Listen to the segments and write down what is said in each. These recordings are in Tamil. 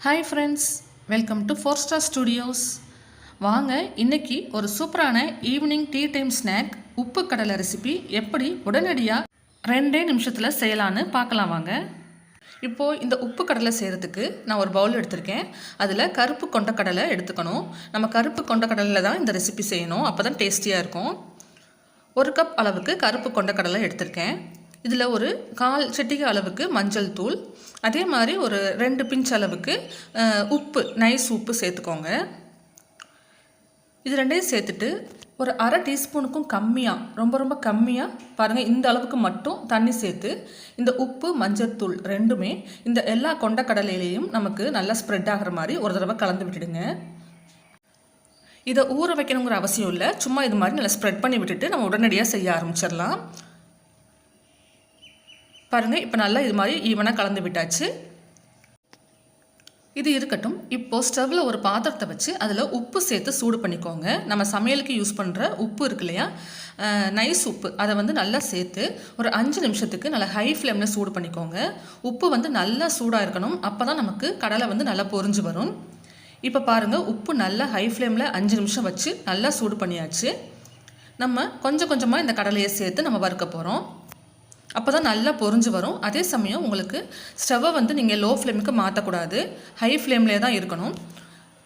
Hi friends welcome to four star studios வாங்க இன்னைக்கு ஒரு சூப்பரான ஈவினிங் டீ டைம் ஸ்நாக் உப்பு கடலை ரெசிபி எப்படி உடனடியாக ரெண்டே நிமிஷத்தில் செய்யலான்னு பார்க்கலாம் வாங்க. இப்போது இந்த உப்பு கடலை செய்கிறதுக்கு நான் ஒரு பவுல் எடுத்திருக்கேன். அதில் கருப்பு கொண்டக்கடலை எடுத்துக்கணும். நம்ம கருப்பு கொண்டக்கடலில் தான் இந்த ரெசிபி செய்யணும். அப்போ தான் டேஸ்டியாக இருக்கும். ஒரு கப் அளவுக்கு கருப்பு கொண்டக்கடலை எடுத்திருக்கேன். இதில் ஒரு கால் செட்டிகை அளவுக்கு மஞ்சள் தூள். அதே மாதிரி ஒரு ரெண்டு பிஞ்ச் அளவுக்கு உப்பு நைஸ் உப்பு சேர்த்துக்கோங்க. இது ரெண்டையும் சேர்த்துட்டு ஒரு அரை டீஸ்பூனுக்கும் கம்மியாக ரொம்ப ரொம்ப கம்மியாக பாருங்கள் இந்த அளவுக்கு மட்டும் தண்ணி சேர்த்து இந்த உப்பு மஞ்சத்தூள் ரெண்டுமே இந்த எல்லா கொண்டக்கடலையிலையும் நமக்கு நல்லா ஸ்ப்ரெட் ஆகிற மாதிரி ஒரு தடவை கலந்து விட்டுடுங்க. இதை ஊற வைக்கணுங்கிற அவசியம் இல்லை சும்மா இது மாதிரி நல்லா ஸ்ப்ரெட் பண்ணி விட்டுட்டு நம்ம உடனடியாக செய்ய ஆரம்பிச்சிடலாம். பாருங்கள் இப்போ நல்லா இது மாதிரி ஈவனாக கலந்து விட்டாச்சு. இது இருக்கட்டும். இப்போது ஸ்டவ்வில் ஒரு பாத்திரத்தை வச்சு அதில் உப்பு சேர்த்து சூடு பண்ணிக்கோங்க. நம்ம சமையலுக்கு யூஸ் பண்ணுற உப்பு இருக்கு இல்லையா? நைஸ் உப்பு. அதை வந்து நல்லா சேர்த்து ஒரு அஞ்சு நிமிஷத்துக்கு நல்லா ஹை ஃப்ளேமில் சூடு பண்ணிக்கோங்க. உப்பு வந்து நல்லா சூடாக இருக்கணும். அப்போ தான் நமக்கு கடலை வந்து நல்லா பொரிஞ்சு வரும். இப்போ பாருங்கள் உப்பு நல்லா ஹை ஃப்ளேமில் அஞ்சு நிமிஷம் வச்சு நல்லா சூடு பண்ணியாச்சு. நம்ம கொஞ்சம் கொஞ்சமாக இந்த கடலையை சேர்த்து நம்ம வறுக்க போகிறோம் அப்போ தான் நல்லா பொரிஞ்சு வரும். அதே சமயம் உங்களுக்கு ஸ்டவ்வை வந்து நீங்கள் லோ ஃப்ளேமுக்கு மாற்றக்கூடாது ஹை ஃப்ளேம்லேயே தான் இருக்கணும்.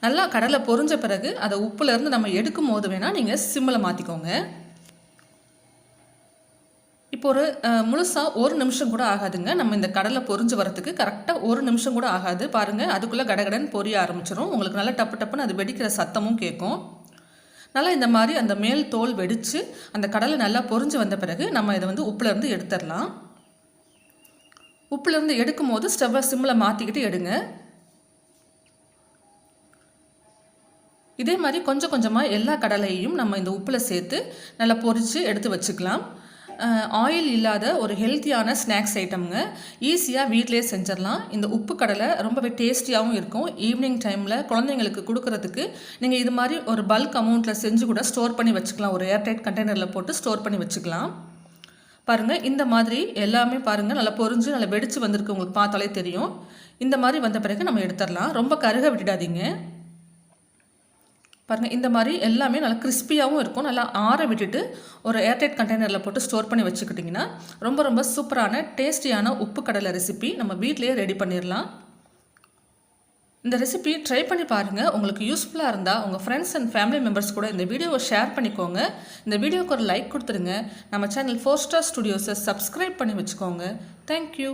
நல்லா கடலை பொரிஞ்ச பிறகு அதை உப்புலேருந்து நம்ம எடுக்கும் போது வேணால் நீங்கள் சிம்மில் மாற்றிக்கோங்க இப்போ ஒரு முழுசாக ஒரு நிமிஷம் கூட ஆகாதுங்க. நம்ம இந்த கடலை பொரிஞ்சு வரத்துக்கு கரெக்டாக ஒரு நிமிஷம் கூட ஆகாது. பாருங்கள் அதுக்குள்ளே கடகடன்னு பொரிய ஆரம்பிச்சிடும் உங்களுக்கு நல்லா டப்பு டப்புன்னு அது வெடிக்கிற சத்தமும் கேட்கும். நல்லா இந்த மாதிரி அந்த மேல் தோல் வெடித்து அந்த கடலை நல்லா பொரிஞ்சு வந்த பிறகு நம்ம இதை வந்து உப்புலேருந்து எடுத்துடலாம். உப்புலேருந்து எடுக்கும் போது ஸ்டவ்வை சிம்மில் மாற்றிக்கிட்டு எடுங்க. இதே மாதிரி கொஞ்சம் கொஞ்சமாக எல்லா கடலையையும் நம்ம இந்த உப்பில் சேர்த்து நல்லா பொரித்து எடுத்து வச்சுக்கலாம். ஆயில் இல்லாத ஒரு ஹெல்த்தியான ஸ்நாக்ஸ் ஐட்டம்ங்க. ஈஸியாக வீட்டிலே செஞ்சிடலாம். இந்த உப்பு கடலை ரொம்பவே டேஸ்டியாகவும் இருக்கும். ஈவினிங் டைமில் குழந்தைங்களுக்கு கொடுக்கறதுக்கு நீங்கள் இது மாதிரி ஒரு பல்க் அமௌண்ட்டில் செஞ்சு கூட ஸ்டோர் பண்ணி வச்சுக்கலாம். ஒரு ஏர்டைட் கண்டெய்னரில் போட்டு ஸ்டோர் பண்ணி வச்சுக்கலாம். பாருங்கள் இந்த மாதிரி எல்லாமே பாருங்கள் நல்லா பொரிஞ்சு நல்லா வெடித்து வந்திருக்கு. உங்களுக்கு பார்த்தாலே தெரியும். இந்த மாதிரி வந்த பிறகு நம்ம எடுத்துடலாம். ரொம்ப கருக விட்டுடாதீங்க. பாருங்கள் இந்த மாதிரி எல்லாமே நல்லா கிறிஸ்பியாகவும் இருக்கும். நல்லா ஆற விட்டுட்டு ஒரு ஏர்டைட் கண்டெய்னரில் போட்டு ஸ்டோர் பண்ணி வச்சுக்கிட்டிங்கன்னா ரொம்ப ரொம்ப சூப்பரான டேஸ்டியான உப்பு கடலை ரெசிபி நம்ம வீட்டிலேயே ரெடி பண்ணிடலாம் இந்த ரெசிபி ட்ரை பண்ணி பாருங்கள் உங்களுக்கு யூஸ்ஃபுல்லாக இருந்தால் உங்கள் ஃப்ரெண்ட்ஸ் அண்ட் ஃபேமிலி மெம்பர்ஸ் கூட இந்த வீடியோவை ஷேர் பண்ணிக்கோங்க. இந்த வீடியோக்கு ஒரு லைக் கொடுத்துருங்க நம்ம சேனல் ஃபோர் ஸ்டார் ஸ்டுடியோஸை சப்ஸ்கிரைப் பண்ணி வச்சுக்கோங்க. Thank you